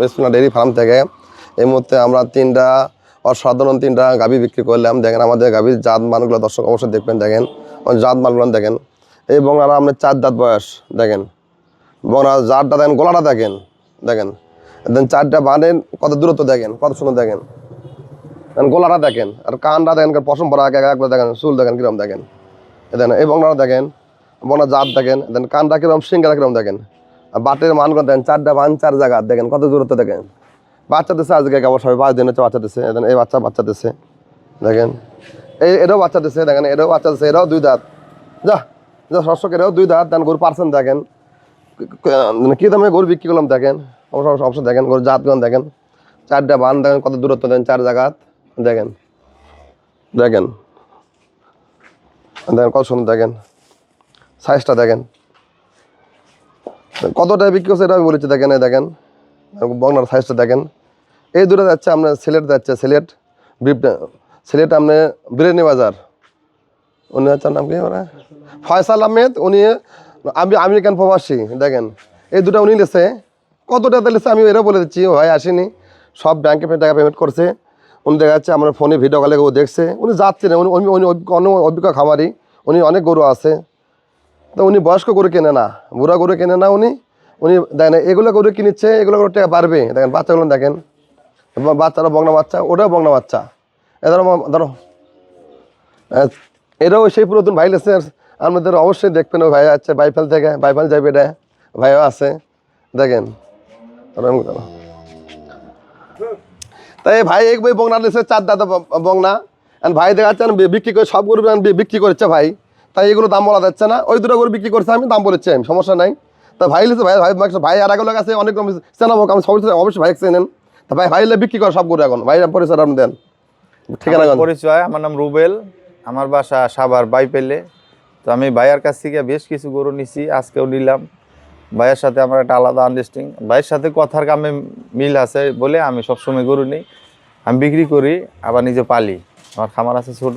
বিসমিল্লাহ dairy farm থেকে। এই মুহূর্তে আমরা তিনটা অসাধারণ তিনটা গাভি বিক্রি করলাম। দেখেন আমাদের গাভির জাত মানগুলো দর্শক অবশ্যই দেখবেন, দেখেন। জাত মানগুলো দেখেন। এই বংলারা আপনার চার দাঁত বয়স, দেখেন। বংলা জাতটা দেখেন, গলাটা দেখেন দেখেন। দেন চারটা বানের কত দূরত্ব দেখেন, কত সুন্দর দেখেন। গোলাটা দেখেন, আর কানটা দেখেন পশম ভরা এক একবার দেখেন, চুল দেখেন কিরম দেখেন। এ দেখেন এই বংলাটা দেখেন বংলা জাত দেখেন, দেন কানটা কিরম সিঙ্গারা কিরম দেখেন। বাটের মানগুলো দেখেন? চারটা বান, চার জায়গা, দেখেন কত দূরত্ব দেখেন? বাচ্চা দিচ্ছে আজকে কেবল সবাই পাঁচ দিন হচ্ছে বাচ্চা দিচ্ছে এই বাচ্চা বাচ্চা দিচ্ছে দেখেন, এই এটাও বাচ্চা দিচ্ছে দেখেন, এটাও বাচ্চা দিচ্ছে এটাও দুই দাঁত। যা যা শস্যক এটাও দুই দাঁত দেন গরু পার্সেন্ট দেখেন। কি দামে গরু বিক্রি করলাম, দেখেন? অবশ্য অবশ্য দেখেন গরু জাতগণ দেখেন। চারটা বান, দেখেন, কত দূরত্ব দেন চার জায়গাত দেখেন। দেখেন। দেখেন, কত সুন্দর, দেখেন। সাইজটা দেখেন। কতটা বিক্রি করছে এটা আমি বলেছি, দেখেন দেখেন বগনার সাইজটা দেখেন। এই দুটো যাচ্ছে আপনার সিলেট যাচ্ছে, সিলেট সিলেট আপনি বিরিয়ানি বাজার। উনি হচ্ছেন নাম কি ওরা? ফয়সাল আহমেদ, উনি আমি আমেরিকান প্রবাসী, দেখেন। এই দুটো উনি লেছে। কত টাকা লেছে আমি এটাও বলে দিচ্ছি ভাই আসেনি। সব ব্যাংকে টাকা পেমেন্ট করছে। উনি দেখা যাচ্ছে আমার ফোনে ভিডিও কলে ও দেখছে। উনি যাচ্ছে না, উনি অভিজ্ঞ খামারি। উনি অনেক গরু আছে। তো উনি বয়স্ক গরু কেনে না, বুড়া গরু কেনে না উনি। উনি দেখেন, এগুলো গরু কিনেছে, এগুলো গরু টাকা পারবে দেখেন, বাচ্চাগুলো দেখেন। বাচ্চারা বগনা বাচ্চা, ওটাও বগনা বাচ্চা। এ ধরো ধরো। এটাও সেই পুরাতন ভাই লেছে। আপনাদের অবশ্যই দেখবেন ভাই আছে বাইফেল থেকে, বাইফেল যাবে এটা। ভাইও আছে। দেখেন। তাই ভাই এক বই বংনা লেছে চার দাদা ব- বংনা। আর ভাই দেখা যাচ্ছে বিক্রি করে, সব গরু বিক্রি করেছে ভাই। তাই এগুলো দাম বলা যাচ্ছে না। ওই দুটো গরু বিক্রি করছে আমি দাম বলেছি আমি সমস্যা নাই। তা ভাই লিখছে ভাই ভাই ভাই আর আগে লোক আছে অনেক রকম চেনাবো আমি সবাই অবশ্যই ভাই চেনেন তা ভাই ভাই বিক্রি করে সব গরু এখন। ভাই পরিচয় আপনি দেন। ঠিকানা পরিচয় আমার নাম রুবেল। আমার বাসা সাভার বাইপেলে। তো আমি ভাইয়ার কাছ থেকে বেশ কিছু গরু নিছি আজকেও নিলাম। ভাইয়ের সাথে আমার একটা আলাদা আন্ডারস্ট্যান্ডিং ভাইয়ের সাথে কথার কামে মিল আছে বলে আমি সবসময় গরু নিই। আমি বিক্রি করি আবার নিজে পালি। আমার খামার আছে ছোট।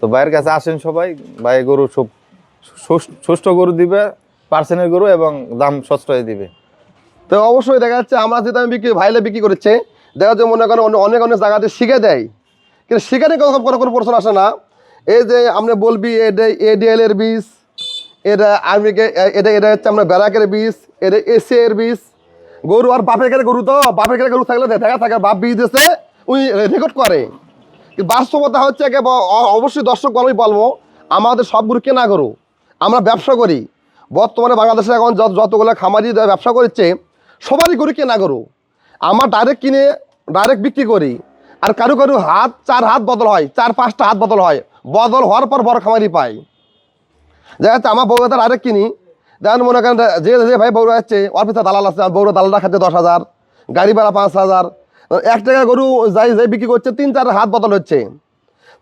তো ভাইয়ের কাছে আসেন সবাই, ভাই গরু সব সুষ্ঠু গরু দিবে পার্সেন্টের গরু এবং দাম সস্তায় দিবে। তো অবশ্যই দেখা যাচ্ছে আমরা যেটা আমি বিক্রি ভাইলে বিক্রি করেছে, দেখা যাচ্ছে মনে করেন অনেক অনেক জায়গাতে শিখে দেয়। কিন্তু সেখানে কোনো কোনো কোনো প্রশ্ন আসে না। এই যে আপনি বলবি এটা এডিএল এর বীজ, এটা আমেরিকা এটা এটা হচ্ছে আপনার ব্যারাকের বীজ, এটা এসি এর বীজ। গরু আর বাপের গরু তো, বাপের গরু থাকলে দেখা থাকে বাপ বীজ এসে উনি রেকর্ড করে। বাস্তবতা হচ্ছে একে অবশ্যই দর্শক আমি বলব, আমাদের সবগুলো কেনা গরু আমরা ব্যবসা করি। বর্তমানে বাংলাদেশে এখন যত যতগুলো খামারি ব্যবসা করছে, সবারই গরু কেনা গরু আমার ডাইরেক্ট কিনে ডাইরেক্ট বিক্রি করি। আর কারও কারও হাত, চার হাত বদল হয়, চার পাঁচটা হাত বদল হয়, বদল হওয়ার পর বড় খামারি পাই দেখা যাচ্ছে আমার বউরা তার আরেক কিনি। দেখেন মনে করেন যে যে ভাই বউরা যাচ্ছে ওর দালাল আছে বউরা দালালটা খাচ্ছে দশ হাজার, গাড়ি ভাড়া পাঁচ হাজার এক টাকা গরু যাই যাই বিক্রি করছে তিন চার হাত বদল হচ্ছে।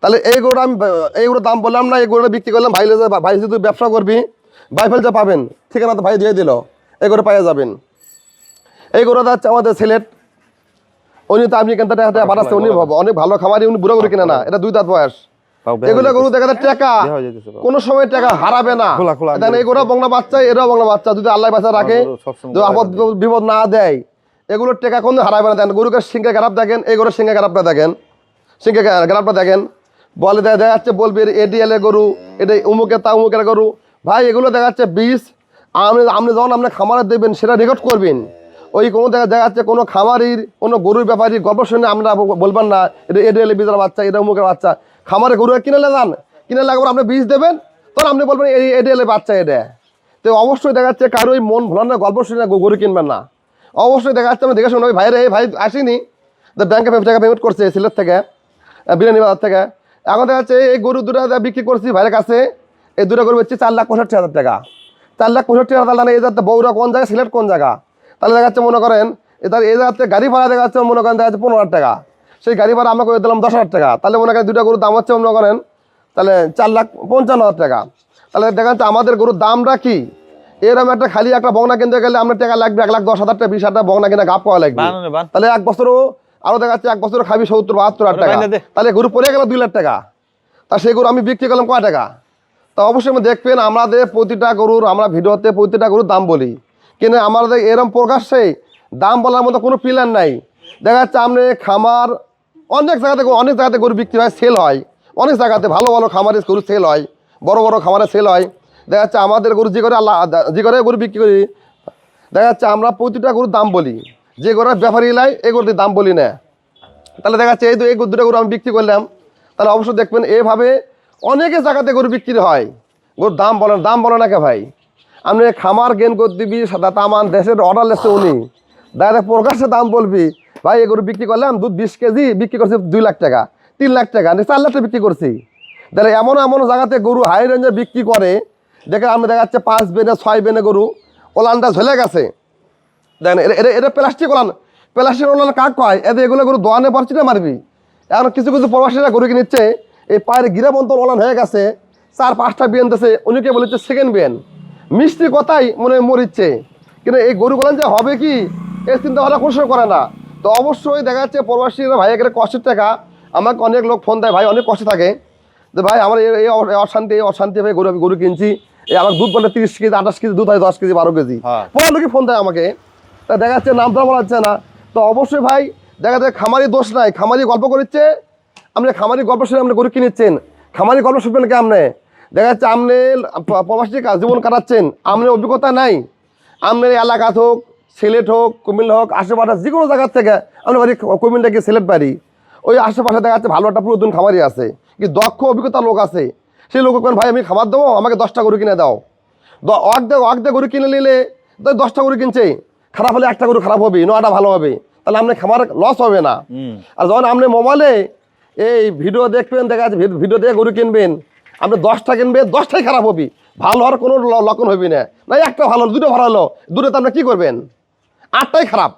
তাহলে এই গরুটা আমি এই গরুর দাম বললাম না এই গরুটা বিক্রি করলাম ভাই ভাই যদি ব্যবসা করবি ভাই ফেলতে পাবেন ঠিকানা তো ভাই দিয়ে দিল এই গরু পাইয়ে যাবেন। এই গরুটা হচ্ছে আমাদের সিলেট উনি তো আপনি কেন বাড়াচ্ছে উনি অনেক ভালো খামারি উনি বুড়ো গরু কিনে না এটা দুই দাঁত বয়স। এগুলো গরু দেখা যায় টাকা। কোনো সময় টাকা হারাবে না। এই গরু বংলা বাচ্চা এরাও বংলা বাচ্চা যদি আল্লাহ বাচ্চা রাখে গরু যদি আপদ বিপদ না দেয় এগুলোর টাকা কোনো হারাবে না। দেন গরুকে সিংহে খারাপ দেখেন, এই গরুর সিংহে খারাপটা দেখেন। সিংহে খারাপটা দেখেন। বলে দেখা যাচ্ছে বলবি এডিএল গরু এটা উমুকের তা উমুকের গরু। ভাই, এগুলো দেখা যাচ্ছে বিষ। আপনি আপনি যখন আপনি খামারে দেবেন, সেটা রেকর্ড করবেন। ওই কোনো দেখা দেখা যাচ্ছে কোনো খামারির, কোনো গরুর ব্যাপারী গল্প শুনে আমরা বলবেন না। এটা এডিএল বীজের বাচ্চা, এটা উমুকের বাচ্চা। খামারে গরু কিনে যান। কিনে লাগবে আপনি বীজ দেবেন, তখন আপনি বলবেন এডিএল বাচ্চা এটা। তো অবশ্যই দেখা যাচ্ছে কারোই মন ভোলানোর গল্প শুনে গরু কিনবেন না। অবশ্যই দেখা যাচ্ছে আমি দেখে শুনে ওই ভাইরে ভাই আসেনি। ব্যাংকে টাকা পেমেন্ট করছে সিলেট থেকে বিরিয়ানি বাজার থেকে। এখন দেখা যাচ্ছে এই গরু দুটো বিক্রি করছি ভাইয়ের কাছে, এই দুটো গরু হচ্ছে চার লাখ পঁয়ষট্টি হাজার টাকা। চার লাখ পঁয়ষট্টি হাজার তাহলে এই যাতে বউরা কোন জায়গায় সিলেট কোন জায়গা? তাহলে দেখা যাচ্ছে মনে করেন এটার এই যাচ্ছে গাড়ি ভাড়া দেখা যাচ্ছে, মনে করেন দেখা যাচ্ছে পনেরো হাজার টাকা। সেই গাড়ি ভাড়া আমরা করে দিলাম দশ হাজার টাকা। তাহলে মনে করেন দুটো গরুর দাম হচ্ছে, মনে করেন, তাহলে চার লাখ পঞ্চান্ন হাজার টাকা। তাহলে দেখা যাচ্ছে আমাদের গরুর দামটা কি? এরকম একটা খালি একটা বগনা কিনতে গেলে আমরা টাকা লাগবে এক লাখ দশ হাজার টাকা বিশ হাজার টাকা বগনা কিনে গাপ পাওয়া লাগবে। তাহলে এক বছরও আরও দেখা যাচ্ছে এক বছর খাবি সত্তর বাহাত্তর হাজার টাকা। তাহলে গরু পড়ে গেল দুই লাখ টাকা। তা সেই গরু আমি বিক্রি করলাম কয় টাকা? তা অবশ্যই আমি দেখবেন আমাদের প্রতিটা গরুর আমরা ভিডিওতে প্রতিটা গরুর দাম বলি। কিন্তু আমাদের এরম প্রকাশ্যে দাম বলার মতো কোনো প্ল্যান নাই। দেখা যাচ্ছে আপনি খামার অনেক জায়গাতে অনেক জায়গাতে গরু বিক্রি হয় সেল হয়। অনেক জায়গাতে ভালো ভালো খামারে গরু সেল হয় বড় বড় খামারে সেল হয়। দেখা যাচ্ছে আমাদের গরু যে করে আল্লাহ, যে করে গরু বিক্রি করি, দেখা যাচ্ছে আমরা প্রতিটা গরুর দাম বলি। যে গরু ব্যাপারী লাই এই গরুটির দাম বলি না। তাহলে দেখা যাচ্ছে এই দু- এই দুটো গরু আমি বিক্রি করলাম। তাহলে অবশ্যই দেখবেন এভাবে অনেকে জায়গাতে গরু বিক্রি হয়। গরুর দাম বলেন দাম বলে না কে ভাই? আপনি খামার গেন করে দিবি সাদা তামান দেশের অর্ডার লেসে উনি। দাদা, প্রকাশ্যে দাম বলবি, ভাই এই গরু বিক্রি করলাম, দুধ বিশ কেজি, বিক্রি করছি দুই লাখ টাকা, তিন লাখ টাকা চার লাখ টাকা বিক্রি করছি। তাহলে এমন এমন জায়গাতে গরু হাই রেঞ্জে বিক্রি করে দেখে আপনি দেখা যাচ্ছে পাঁচ বেনে, ছয় বেনে গরু, ওলানটা ঝলে গেছে। দেখেন এটা- এটা প্লাস্টিক ওলান। প্লাস্টিক ওলান কাক কয়? এতে এগুলো গরু দোয়ানে পারছি না মারবি। এখন কিছু কিছু প্রবাসীরা গরু কিনিচ্ছে, এই পায়ের গিরা গিরাবন্ত ওলান হয়ে গেছে, চার পাঁচটা বিয়ান দিতেছে উনিকে বলেছে সেকেন্ড বিয়ান মিষ্টি কথাই মনে মরিচ্ছে। কিন্তু এই গরু বলেন যে হবে কি এই চিন্তা ভাবনা কোনো করে না। তো অবশ্যই দেখা যাচ্ছে প্রবাসীরা, ভাই, এখানে কষ্টের টাকা। আমাকে অনেক লোক ফোন দেয়, ভাই, অনেক কষ্ট থাকে। যে ভাই, আমার এই অশান্তি এই অশান্তি, ভাই, গরু আমি গরু কিনছি। এই আমার দুধ বলে তিরিশ কেজি আঠাশ কেজি দুধ হয় দশ কেজি বারো কেজি। হ্যাঁ। পরে লোকে ফোন দেয় আমাকে। তা দেখা যাচ্ছে নাম ধরা বলা যাচ্ছে না। তো অবশ্যই ভাই দেখা যাচ্ছে খামারি দোষ নাই। খামারি গল্প করছে আপনি খামারি গল্প শুনে আপনি গরু কিনেছেন খামারি গল্প শুনবেন কে আপনি? দেখা যাচ্ছে আপনি প্রবাসী কা- জীবন কাটাচ্ছেন। আপনার অভিজ্ঞতা নাই। আপনার এলাকাত হোক সিলেট হোক কুমিল্লা হোক আশেপাশে যে কোনো জায়গার থেকে আমরা বাড়ি কুমিল্লা গিয়ে সিলেট বাড়ি? ওই আশেপাশে দেখা যাচ্ছে ভালো একটা পুরোদিন খামারি আছে। কি দক্ষ অভিজ্ঞতা লোক আছে। সেই লোক কেন ভাই আমি খাবার দেবো আমাকে দশটা গরু কিনে দাও। দ- অর্ধেক অর্ধেক গরু কিনে নিলে তো দশটা গরু কিনছে। খারাপ হলে একটা গরু খারাপ হবে নয়টা ভালো হবে। তাহলে আপনার খামার লস হবে না। আর যখন আপনি মোবাইলে এই ভিডিও দেখবেন দেখা যাচ্ছে ভিডিও দিয়ে গরু কিনবেন আপনি দশটা কিনবেন দশটাই খারাপ হবে। ভালো হওয়ার কোনো লক্ষণ হবে না। না একটা ভালো দুটো ভালো হলো দুটো তো আপনি কী করবেন? আটটাই খারাপ।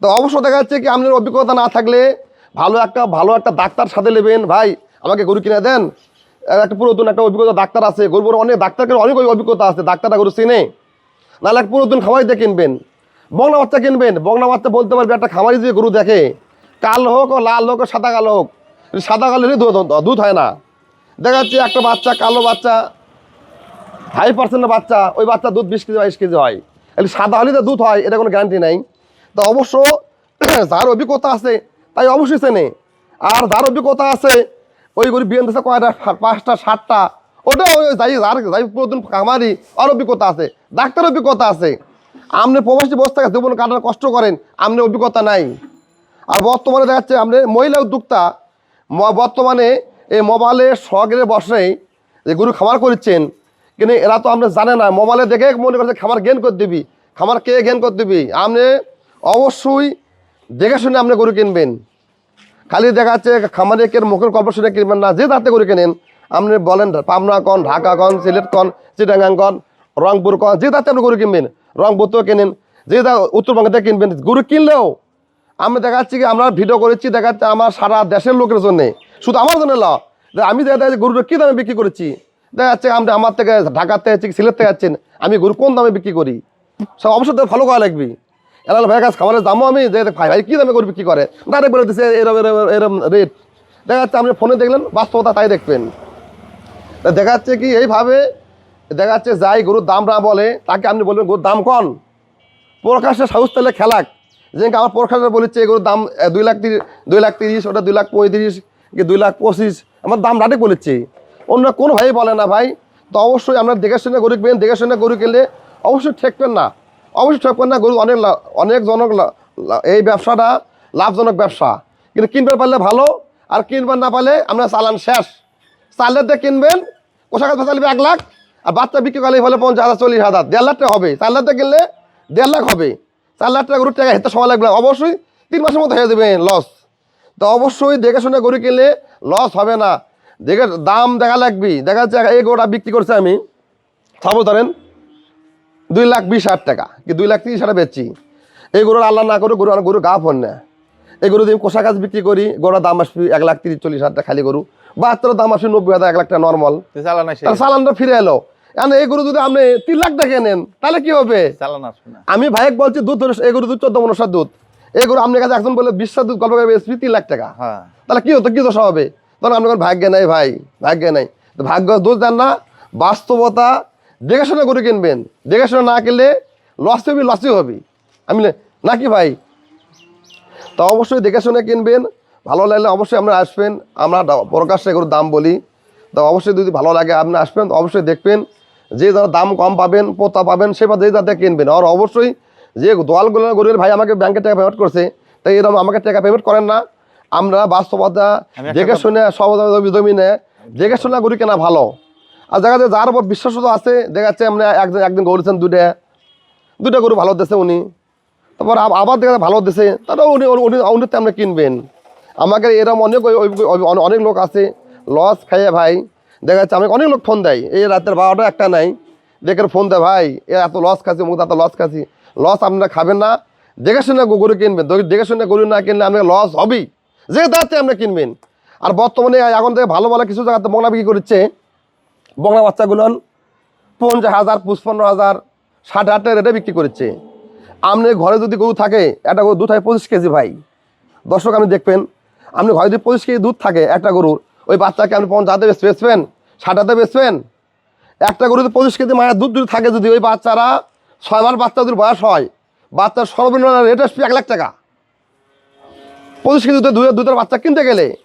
তো অবশ্য দেখা যাচ্ছে কি আপনার অভিজ্ঞতা না থাকলে ভালো একটা ভালো একটা ডাক্তার সাথে নেবেন ভাই আমাকে গরু কিনে দেন। একটা পুরাতন একটা অভিজ্ঞতা ডাক্তার আছে, গরুর অনেক ডাক্তারকে অনেক অভিজ্ঞতা আছে ডাক্তারটা গরু চিনে। নাহলে এক পুরাতন খামারি দিয়ে কিনবেন বগনা বাচ্চা কিনবেন। বগনা বাচ্চা বলতে পারবে একটা খামারি দিয়ে গরু দেখে, কাল হোক ও লাল হোক ও সাদা কালো হোক সাদা কালো দুধ দুধ হয় না। দেখা যাচ্ছে একটা বাচ্চা কালো বাচ্চা, হাই পার্সেন্টের বাচ্চা, ওই বাচ্চা দুধ বিশ কেজি বাইশ কেজি হয়। তাহলে সাদা হলে তো দুধ হয়, এটা কোনো গ্যারান্টি নাই। তো অবশ্য যার অভিজ্ঞতা আছে, তাই অবশ্যই চেনে। আর যার অভিজ্ঞতা আছে ওই গরিব বিএন দেশে কয়টা? পাঁচটা, সাতটা। ওটা ওই যাই যার যাই প্রতিদিন খামারি আর অভিজ্ঞতা আছে। ডাক্তার অভিজ্ঞতা আছে। আপনি প্রবাসী বসে থাকে জীবন কাটার কষ্ট করেন আপনি অভিজ্ঞতা নাই। আর বর্তমানে দেখা যাচ্ছে আপনি মহিলা উদ্যোক্তা বর্তমানে এই মোবাইলে শখের বসেই যে গরু খামার করছেন। কিন্তু এরা তো আপনি জানে না, মোবাইলে দেখে মনে করছে খামার জ্ঞান করে দিবি। খামার কে গেন করে দিবি? আপনি অবশ্যই দেখে শুনে আপনি গরু কিনবেন। খালি দেখা যাচ্ছে খামারে মুখের গল্প শুনে কিনবেন না, যে তাতে করে কেনেন। আপনি বলেন পাবনা কন ঢাকা কন সিলেট কন চিটাগাং কন রংপুর কন যে তাতে আপনি গরু কিনবেন, রংপুর তো কেনেন। যে তা উত্তরবঙ্গতে কিনবেন, গরু কিনলেও আমি দেখা যাচ্ছি কি, আমরা ভিডিও করেছি দেখা যাচ্ছে আমার সারা দেশের লোকের জন্যে। শুধু আমার জন্য ল আমি দেখা যাচ্ছে গরুটা কী দামে বিক্রি করেছি। দেখা যাচ্ছে আমি আমার থেকে ঢাকাতে যাচ্ছি সিলেট থেকে যাচ্ছেন, আমি গরু কোন দামে বিক্রি করি? সব অবশ্যই ফলো করা লাগবে। এলাল ভাই কাছে খাবারের দামও আমি যে ভাই ভাই, কী দামে গরু বিক্রি করে? ডাইরেক্ট বলে দিচ্ছে এরম এরম এরম রেট দেখা যাচ্ছে আপনি ফোনে দেখলেন, বাস্তবতা তাই দেখবেন। দেখা যাচ্ছে কি, এইভাবে দেখা যাচ্ছে যাই গরুর দাম না বলে, তাকে আপনি বলবেন, গরুর দাম কন প্রকাশ্যে সাহস তাহলে খেলাক। যেখানে আমার প্রকাশ্যে বলেছে এগুলোর দাম দুই লাখ তিরিশ, দুই লাখ তিরিশ, ওটা দুই লাখ পঁয়ত্রিশ, কি দুই লাখ পঁচিশ? আমার দাম ডাটে বলেছে। অন্য কোনো ভাই বলে না ভাই। তো অবশ্যই আপনার দেখে শুনে গরু কিনবেন, দেখে শুনে গরু কিনলে অবশ্যই ঠেকবেন না। অবশ্যই না গরু অনেক অনেক জনক এই ব্যবসাটা লাভজনক ব্যবসা। কিন্তু কিনতে পারলে ভালো, আর কিনবেন না পারলে আমরা চালান শেষ। চালের দিয়ে কিনবেন পোশাক চালিবে এক লাখ, আর বাচ্চা বিক্রি করলে হলে পঞ্চাশ হাজার, চল্লিশ হাজার। দেড় লাখ টাকা হবে। চার লাখ টাকা কিনলে দেড় লাখ হবে। চার লাখ টাকা গরুর টাকা হেতে সময় লাগবে অবশ্যই তিন মাসের মধ্যে হয়ে যাবে লস তো অবশ্যই দেখে শুনে গরু কিনলে লস হবে না। দেখে দাম দেখা লাগবে দেখা যাচ্ছে এই গরুটা বিক্রি করছে আমি। সব ধরেন দুই লাখ বিশ হাজার টাকা। কি দুই লাখ তিরিশ হাজার বেচছি। এই গরুর আল্লাহ না করে গরু আর গরু গা ফোন না। এই গরু দিয়ে কোষা গাছ বিক্রি করি গরুর দাম আসবে এক লাখ তিরিশ চল্লিশ হাজার টাকা খালি গরু। বাহাত্তর দাম আসবে নব্বই হাজার এক লাখ টাকা নর্মাল সালানটা ফিরে এলো। এখন এই গরু যদি আপনি তিন লাখ টাকা নেন তাহলে কি হবে? আমি ভাইক বলছি দুধ এই গরু দুধ চোদ্দ মনসার দুধ। এই গরু আপনার কাছে একজন বলে বিশ্বাস দুধ গল্প বেচবি তিন লাখ টাকা। হ্যাঁ। তাহলে কি হতো? কি দোষা হবে? তখন আপনার ভাগ্য নাই ভাই ভাগ্য নাই। ভাগ্য দোষ দেন না বাস্তবতা দেখে শুনে গরু কিনবেন। দেখে শুনে না কিনলে লস হবে লসই হবে। আমি নাকি ভাই? তা অবশ্যই দেখে শুনে কিনবেন। ভালো লাগলে অবশ্যই আপনারা আসবেন। আমরা প্রকাশ্যে এগুলোর দাম বলি। তো অবশ্যই যদি ভালো লাগে আপনি আসবেন তো অবশ্যই দেখবেন। যে যারা দাম কম পাবেন পোতা পাবেন সেবা যে যাতে কিনবেন। আর অবশ্যই যে দোয়ালগুলো গরুর ভাই আমাকে ব্যাংকে টাকা পেমেন্ট করছে তাই এরকম আমাকে টাকা পেমেন্ট করেন না। আমরা বাস্তবতা দেখে শুনে সব জমিনে দেখে শুনে গরু কেনা ভালো। আর দেখা যায় যার উপর বিশ্বাস তো আছে, দেখা যাচ্ছে আমরা একদিন একদিন গরুছেন দুটা দুটা গরু ভালো দিচ্ছে উনি। তারপর আবার দেখা ভালো দিচ্ছে তারপর উনি উনি উনি তো আপনি কিনবেন। আমাকে এরকম অনেক অনেক- লোক আছে, লস খাইয়ে ভাই। দেখা যাচ্ছে আমাকে অনেক লোক ফোন দেয়, এই রাতের বারোটা একটা নাই। দেখে ফোন দেয়, ভাই, এ এত লস খাচ্ছি মুখ এত লস খাচ্ছি লস আপনারা খাবেন না। দেখে শুনে গরু কিনবেন। দেখে শুনে গরু না কিনলে আপনার লস হবেই। যে তাতে আপনি কিনবেন। আর বর্তমানে এখন থেকে ভালো ভালো কিছু জায়গাতে বংলা বিক্রি করছে। বংলা বাচ্চাগুলো পঞ্চাশ হাজার, পঁচপান্ন হাজার, ষাট হাজার রেটে বিক্রি করেছে। আপনি ঘরে যদি গরু থাকে, একটা গরু দুধ থাকে পঁচিশ কেজি ভাই। দর্শক, আপনি দেখবেন আপনি ঘরে যদি পঁচিশ কেজি দুধ থাকে একটা গরুর, ওই বাচ্চাকে আপনি পঞ্চাশ হাতে বেচ- বেচবেন, ষাট হাতে বেচবেন। একটা গরুতে পঁচিশ কেজি মায়ের দুধ যদি থাকে, যদি ওই বাচ্চারা ছয় মাস বাচ্চা যদি বয়স হয়, বাচ্চার সর্বনিম্ন রেট আসবে এক লাখ টাকা। পঁচিশ কেজি দুধের দুধের বাচ্চা কিনতে গেলে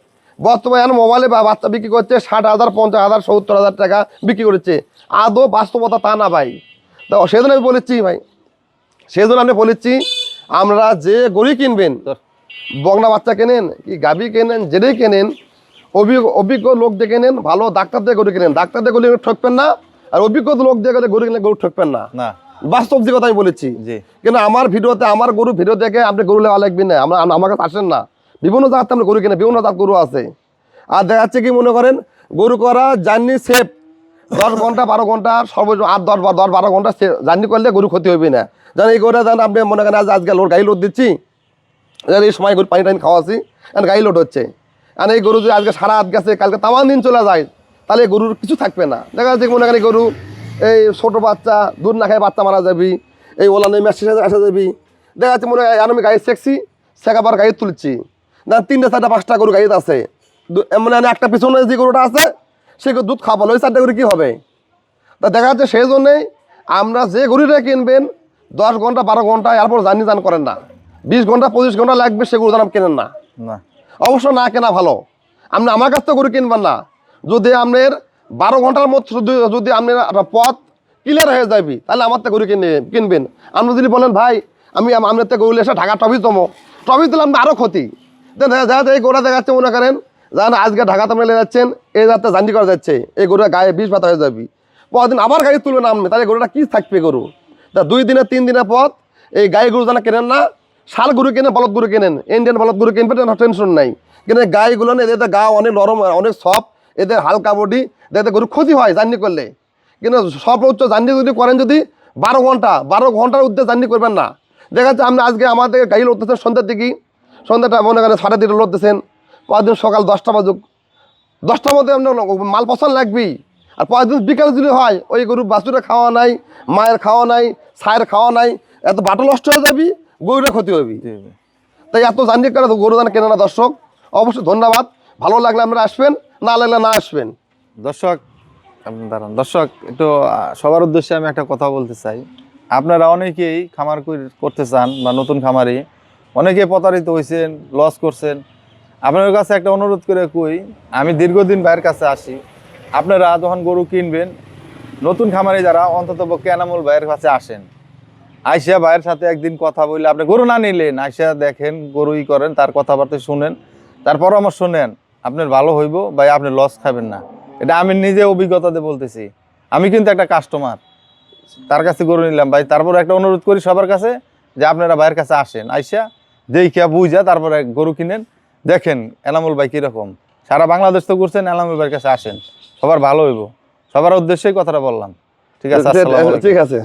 বর্তমানে মোবাইলে বা বাচ্চা বিক্রি করছে ষাট হাজার পঞ্চাশ হাজার সত্তর হাজার টাকা বিক্রি করছে। আদৌ বাস্তবতা তা না ভাই। তো সেজন্য আমি বলেছি ভাই সেজন্য আমি বলেছি আমরা যে গরু কিনবেন বগনা বাচ্চা কেনেন কি গাবি কেনেন যেটাই কেনেন অভিজ্ঞ অভিজ্ঞ লোক দিয়ে কেনেন ভালো ডাক্তার দিয়ে গরু কেনেন। ডাক্তার দিয়ে গরু ঠকবেন না আর অভিজ্ঞ লোক দিয়ে গেলে গরু কিনলে গরু ঠকবেন না। না। বাস্তব যে কথা আমি বলেছি কিন্তু আমার ভিডিওতে আমার গরু ভিডিও দেখে আপনি গরু লেওয়া লাগবেন না। আমরা আমার কাছে আসেন না। বিভিন্ন জাত আমরা গরু কিনে, বিভিন্ন জাত গরু আছে। আর দেখা যাচ্ছে কি মনে করেন, গরু করা জার্নি সেফ দশ ঘণ্টা, বারো ঘণ্টা সর্বোচ্চ আট, দশ, বা দশ, বারো ঘণ্টা জার্নি করলে গরু ক্ষতি হবে না। জানেন এই গরুটা জান আপনি মনে করেন, আজ আজকে লোড, গাড়ি লোড দিচ্ছি এবার এই সময় গরু পানি টানি খাওয়াছি আর গাড়ি লোড হচ্ছে। আর এই গরু যদি আজকে সারা হাত গেছে, কালকে তামান দিন চলে যায়, তাহলে গরুর কিছু থাকবে না। দেখা যাচ্ছে মনে করেন গরু, এই ছোট বাচ্চা, দুধ না খায় বাচ্চা মারা যাবি, এই ওলা নেই মেসে আসা যাবি। দেখা যাচ্ছে মনে হয় আমি গাড়ি শেখছি শেখাবার গাড়ি তুলছি। না তিনটে চারটা পাঁচটা গরু গাড়িতে আছে। দু- মানে একটা পিছনে যে গরুটা আছে সে গরু দুধ খাব ওই চারটা গরু কী হবে? তা দেখা যাচ্ছে সেই জন্যেই আমরা যে গরুটা কিনবেন দশ ঘণ্টা বারো ঘণ্টা এরপর জানি জান করেন না। বিশ ঘণ্টা পঁচিশ ঘণ্টা লাগবে সে গরু দাম কেনেন না। অবশ্য না কেনা ভালো। আপনি আমার কাছ থেকে গরু কিনবেন না। যদি আপনার বারো ঘণ্টার মধ্যে যদি আপনার একটা পথ ক্লিয়ার হয়ে যাবি তাহলে আমার থেকে গরু কিনে কিনবেন। আপনি যদি বলেন ভাই আমি আপনার থেকে গরু এসে ঢাকা টবি তমো টবি দিলে আপনি আরও ক্ষতি। দেখা যাচ্ছে এই গরুটা দেখাচ্ছে, মনে করেন জান আজকে ঢাকাতে আপনি যাচ্ছেন, এই যাত্রা জান্ডি করা যাচ্ছে, এই গরুটা গায়ে বিষ পাতা হয়ে যাবি। পরদিন আবার গাড়ি তুলবেন আপনি তাহলে গরুটা কি থাকবে গরু? তা দুই দিনের, তিন দিনের পথ এই গাই গরু জানা কেনেন না, শাল গরু কেনেন, বলদ গরু কেনেন ইন্ডিয়ান বলদ গরু কিনবেন টেনশন নাই। কিন্তু এই গাইগুলো না, এদের গা অনেক নরম, অনেক সফট এদের হালকা বডি এদের গরু ক্ষতি হয় জার্নি করলে। কিন্তু সর্বোচ্চ জার্নি যদি করেন, যদি বারো ঘণ্টা, বারো ঘণ্টার উদ্দেশ্যে জার্নি করবেন না। দেখা যাচ্ছে আপনি আজকে আমাদের গাড়ি লড়তেছেন সন্ধ্যার দিকেই সন্ধ্যাটা মনে করেন সাড়ে তিনটা লড়তেছেন দিন সকাল দশটা বাজুক। দশটার মধ্যে আপনার মাল পছন্দ লাগবেই। আর পরের দিন বিকালে যদি হয় ওই গরু বাছুরে খাওয়া নাই মায়ের খাওয়া নাই ছায়ের খাওয়া নাই এত বাটো নষ্ট হয়ে যাবি গরুটা ক্ষতি হবি। তাই এত জানি করে গরু দান কেনে না দর্শক অবশ্যই ধন্যবাদ। ভালো লাগলে আমরা আসবেন না লাগলে না আসবেন। দর্শক দাঁড়ান। দর্শক একটু সবার উদ্দেশ্যে আমি একটা কথা বলতে চাই। আপনারা অনেকেই খামার করতে চান বা নতুন খামারি অনেকেই প্রতারিত হয়েছেন লস করছেন। আপনার কাছে একটা অনুরোধ করে কই, আমি দীর্ঘদিন ভাইয়ের কাছে আসি। আপনারা যখন গরু কিনবেন, নতুন খামারে যারা অন্তত পক্ষে এনামুল ভাইয়ের কাছে আসেন, আইসা ভাইয়ের সাথে একদিন কথা বললে আপনি গরু না নিলেন, আইসা দেখেন গরুই করেন, তার কথাবার্তা শুনেন, তার পরামর্শ নেন, আপনার ভালো হইব, ভাই আপনি লস খাবেন না। এটা আমি নিজে অভিজ্ঞতাতে বলতেছি। আমি কিন্তু একটা কাস্টমার তার কাছে গরু নিলাম, ভাই। তারপর একটা অনুরোধ করি সবার কাছে, যে আপনারা ভাইয়ের কাছে আসেন, আইসা বুঝিয়া বুঝা তারপরে গরু কিনেন। দেখেন এনামুল ভাই কীরকম। সারা বাংলাদেশ তো করছেন এনামুল ভাইয়ের কাছে আসেন। সবার ভালো হইব। সবার উদ্দেশ্যেই কথাটা বললাম। ঠিক আছে ঠিক আছে